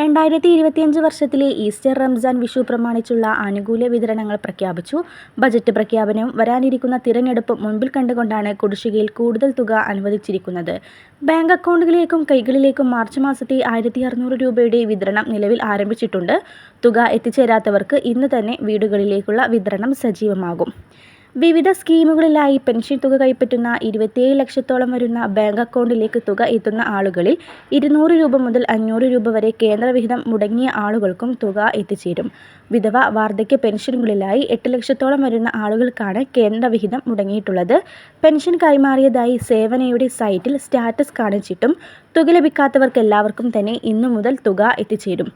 രണ്ടായിരത്തി ഇരുപത്തിയഞ്ച് വർഷത്തിലെ ഈസ്റ്റർ റംസാൻ വിഷു പ്രമാണിച്ചുള്ള ആനുകൂല്യ വിതരണങ്ങൾ പ്രഖ്യാപിച്ചു. ബജറ്റ് പ്രഖ്യാപനവും വരാനിരിക്കുന്ന തിരഞ്ഞെടുപ്പ് മുൻപിൽ കണ്ടുകൊണ്ടാണ് കുടിശ്ശികയിൽ കൂടുതൽ തുക അനുവദിച്ചിരിക്കുന്നത്. ബാങ്ക് അക്കൗണ്ടുകളിലേക്കും കൈകളിലേക്കും മാർച്ച് മാസത്തെ ആയിരത്തി അറുന്നൂറ് രൂപയുടെ വിതരണം നിലവിൽ ആരംഭിച്ചിട്ടുണ്ട്. തുക എത്തിച്ചേരാത്തവർക്ക് ഇന്ന് തന്നെ വീടുകളിലേക്കുള്ള വിതരണം സജീവമാകും. വിവിധ സ്കീമുകളിലായി പെൻഷൻ തുക കൈപ്പറ്റുന്ന ഇരുപത്തിയേഴ് ലക്ഷത്തോളം വരുന്ന ബാങ്ക് അക്കൗണ്ടിലേക്ക് തുക എത്തുന്ന ആളുകളിൽ ഇരുന്നൂറ് രൂപ മുതൽ അഞ്ഞൂറ് രൂപ വരെ കേന്ദ്രവിഹിതം മുടങ്ങിയ ആളുകൾക്കും തുക എത്തിച്ചേരും. വിധവ വാർദ്ധക്യ പെൻഷനുകളിലായി എട്ട് ലക്ഷത്തോളം വരുന്ന ആളുകൾക്കാണ് കേന്ദ്രവിഹിതം മുടങ്ങിയിട്ടുള്ളത്. പെൻഷൻ കൈമാറിയതായി സേവനയുടെ സൈറ്റിൽ സ്റ്റാറ്റസ് കാണിച്ചിട്ടും തുക ലഭിക്കാത്തവർക്ക് എല്ലാവർക്കും തന്നെ ഇന്നു മുതൽ തുക എത്തിച്ചേരും.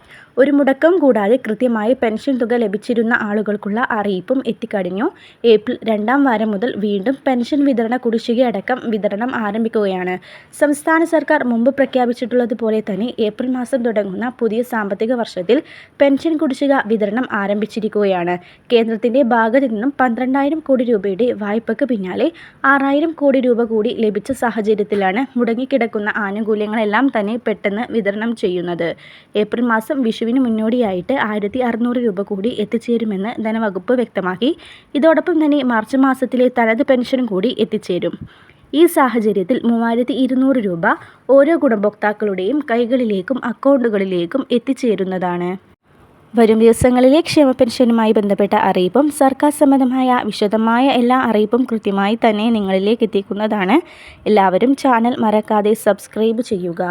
ഒരു മുടക്കം കൂടാതെ കൃത്യമായി പെൻഷൻ തുക ലഭിച്ചിരുന്ന ആളുകൾക്കുള്ള അറിയിപ്പും എത്തിക്കഴിഞ്ഞു. ഏപ്രിൽ രണ്ടാം വാരം മുതൽ വീണ്ടും പെൻഷൻ വിതരണ കുടിശ്ശികയടക്കം വിതരണം ആരംഭിക്കുകയാണ്. സംസ്ഥാന സർക്കാർ മുമ്പ് പ്രഖ്യാപിച്ചിട്ടുള്ളതുപോലെ തന്നെ ഏപ്രിൽ മാസം തുടങ്ങുന്ന പുതിയ സാമ്പത്തിക വർഷത്തിൽ പെൻഷൻ കുടിശ്ശിക വിതരണം ആരംഭിച്ചിരിക്കുകയാണ്. കേന്ദ്രത്തിന്റെ ഭാഗത്തു നിന്നും പന്ത്രണ്ടായിരം കോടി രൂപയുടെ വായ്പയ്ക്ക് പിന്നാലെ ആറായിരം കോടി രൂപ കൂടി ലഭിച്ച സാഹചര്യത്തിലാണ് മുടങ്ങിക്കിടക്കുന്ന ആനുകൂല്യങ്ങളെല്ലാം തന്നെ പെട്ടെന്ന് വിതരണം ചെയ്യുന്നത്. ഏപ്രിൽ മാസം വിഷുവിന് മുന്നോടിയായിട്ട് ആയിരത്തി അറുന്നൂറ് രൂപ കൂടി എത്തിച്ചേരുമെന്ന് ധനവകുപ്പ് വ്യക്തമാക്കി. ഇതോടൊപ്പം തന്നെ മാർച്ച് മാസത്തിലെ തനത് പെൻഷനും കൂടി എത്തിച്ചേരും. ഈ സാഹചര്യത്തിൽ മൂവായിരത്തി ഇരുന്നൂറ് രൂപ ഓരോ ഗുണഭോക്താക്കളുടെയും കൈകളിലേക്കും അക്കൗണ്ടുകളിലേക്കും എത്തിച്ചേരുന്നതാണ്. വരും ദിവസങ്ങളിലെ ക്ഷേമ പെൻഷനുമായി ബന്ധപ്പെട്ട അറിയിപ്പും സർക്കാർ സംബന്ധമായ വിശദമായ എല്ലാ അറിയിപ്പും കൃത്യമായി തന്നെ നിങ്ങളിലേക്ക് എത്തിക്കുന്നതാണ്. എല്ലാവരും ചാനൽ മറക്കാതെ സബ്സ്ക്രൈബ് ചെയ്യുക.